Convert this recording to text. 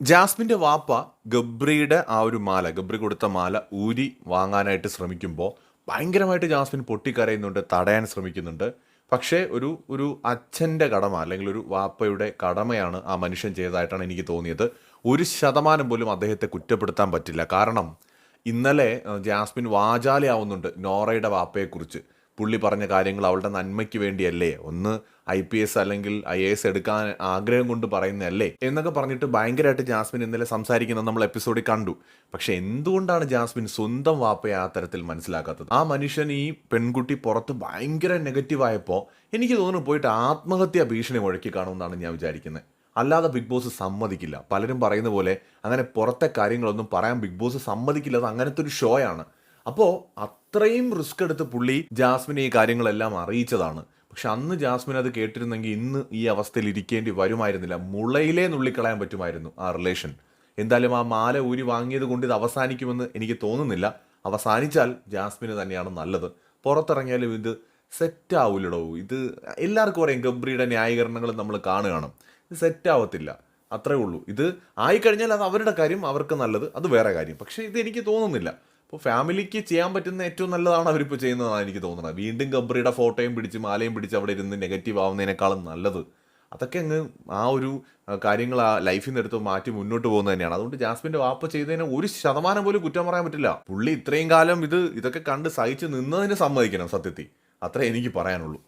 ജാസ്മിന്റെ വാപ്പ ഗബ്രിയുടെ ആ ഒരു മാല ഗബ്രി കൊടുത്ത മാല ഊരി വാങ്ങാനായിട്ട് ശ്രമിക്കുമ്പോൾ ഭയങ്കരമായിട്ട് ജാസ്മിൻ പൊട്ടിക്കരയുന്നുണ്ട് തടയാൻ ശ്രമിക്കുന്നുണ്ട്. പക്ഷേ ഒരു ഒരു അച്ഛന്റെ കടമ അല്ലെങ്കിൽ ഒരു വാപ്പയുടെ കടമയാണ് ആ മനുഷ്യൻ ചെയ്തതായിട്ടാണ് എനിക്ക് തോന്നിയത്. ഒരു ശതമാനം പോലും അദ്ദേഹത്തെ കുറ്റപ്പെടുത്താൻ പറ്റില്ല. കാരണം ഇന്നലെ ജാസ്മിൻ വാചാലയാവുന്നുണ്ട് നോറയുടെ വാപ്പയെക്കുറിച്ച്. പുള്ളി പറഞ്ഞ കാര്യങ്ങൾ അവളുടെ നന്മയ്ക്ക് വേണ്ടിയല്ലേ? ഒന്ന് ഐ പി എസ് അല്ലെങ്കിൽ ഐ എ എസ് എടുക്കാൻ ആഗ്രഹം കൊണ്ട് പറയുന്നതല്ലേ? എന്നൊക്കെ പറഞ്ഞിട്ട് ഭയങ്കരമായിട്ട് ജാസ്മിൻ ഇന്നലെ സംസാരിക്കുന്നത് നമ്മൾ എപ്പിസോഡിൽ കണ്ടു. പക്ഷെ എന്തുകൊണ്ടാണ് ജാസ്മിൻ സ്വന്തം വാപ്പയെ ആ തരത്തിൽ മനസ്സിലാക്കാത്തത്? ആ മനുഷ്യൻ ഈ പെൺകുട്ടി പുറത്ത് ഭയങ്കര നെഗറ്റീവായപ്പോൾ എനിക്ക് തോന്നുന്നു പോയിട്ട് ആത്മഹത്യ ഭീഷണി മുഴക്കി കാണുമെന്നാണ് ഞാൻ വിചാരിക്കുന്നത് അല്ലാതെ ബിഗ് ബോസ് സമ്മതിക്കില്ല. പലരും പറയുന്ന പോലെ അങ്ങനെ പുറത്തെ കാര്യങ്ങളൊന്നും പറയാൻ ബിഗ് ബോസ് സമ്മതിക്കില്ല. അത് അങ്ങനത്തെ ഒരു ഷോ ആണ്. അപ്പോൾ അത്രയും റിസ്ക് എടുത്ത് പുള്ളി ജാസ്മിനെ ഈ കാര്യങ്ങളെല്ലാം അറിയിച്ചതാണ്. പക്ഷെ അന്ന് ജാസ്മിൻ അത് കേട്ടിരുന്നെങ്കിൽ ഇന്ന് ഈ അവസ്ഥയിൽ ഇരിക്കേണ്ടി വരുമായിരുന്നില്ല. മുളയിലേ നുള്ളിക്കളയാൻ പറ്റുമായിരുന്നു ആ റിലേഷൻ. എന്തായാലും ആ മാല ഊരി വാങ്ങിയത് കൊണ്ട് ഇത് അവസാനിക്കുമെന്ന് എനിക്ക് തോന്നുന്നില്ല. അവസാനിച്ചാൽ ജാസ്മിന് തന്നെയാണ് നല്ലത്. പുറത്തിറങ്ങിയാലും ഇത് സെറ്റ് ആവില്ലടോ ഇത് എല്ലാവർക്കും അറിയാം ഗബ്രിയുടെ ന്യായീകരണങ്ങൾ നമ്മൾ കാണുകയാണ്. ഇത് സെറ്റ് ആവത്തില്ല. അത്രേ ഉള്ളൂ. ഇത് ആയിക്കഴിഞ്ഞാൽ അത് അവരുടെ കാര്യം അവർക്ക് നല്ലത്. അത് വേറെ കാര്യം. പക്ഷേ ഇത് എനിക്ക് തോന്നുന്നില്ല. ഇപ്പോൾ ഫാമിലിക്ക് ചെയ്യാൻ പറ്റുന്ന ഏറ്റവും നല്ലതാണ് അവരിപ്പോൾ ചെയ്യുന്നതാണ് എനിക്ക് തോന്നുന്നത്. വീണ്ടും ഗബ്രിയുടെ ഫോട്ടോയും പിടിച്ച് മാലയും പിടിച്ച് അവിടെ ഇരുന്ന് നെഗറ്റീവ് ആവുന്നതിനേക്കാളും നല്ലത്. അതൊക്കെ അങ്ങ് ആ ഒരു കാര്യങ്ങൾ ആ ലൈഫിൽ നിന്ന് എടുത്ത് മാറ്റി മുന്നോട്ട് പോകുന്നത് തന്നെയാണ്. അതുകൊണ്ട് ജാസ്മിന്റെ വാപ്പ ചെയ്തതിന് ഒരു ശതമാനം പോലും കുറ്റം പറയാൻ പറ്റില്ല. പുള്ളി ഇത്രയും കാലം ഇത് ഇതൊക്കെ കണ്ട് സഹിച്ച് നിന്നതിന് സമ്മതിക്കണം സത്യത്തിൽ. അത്രേ എനിക്ക് പറയാനുള്ളൂ.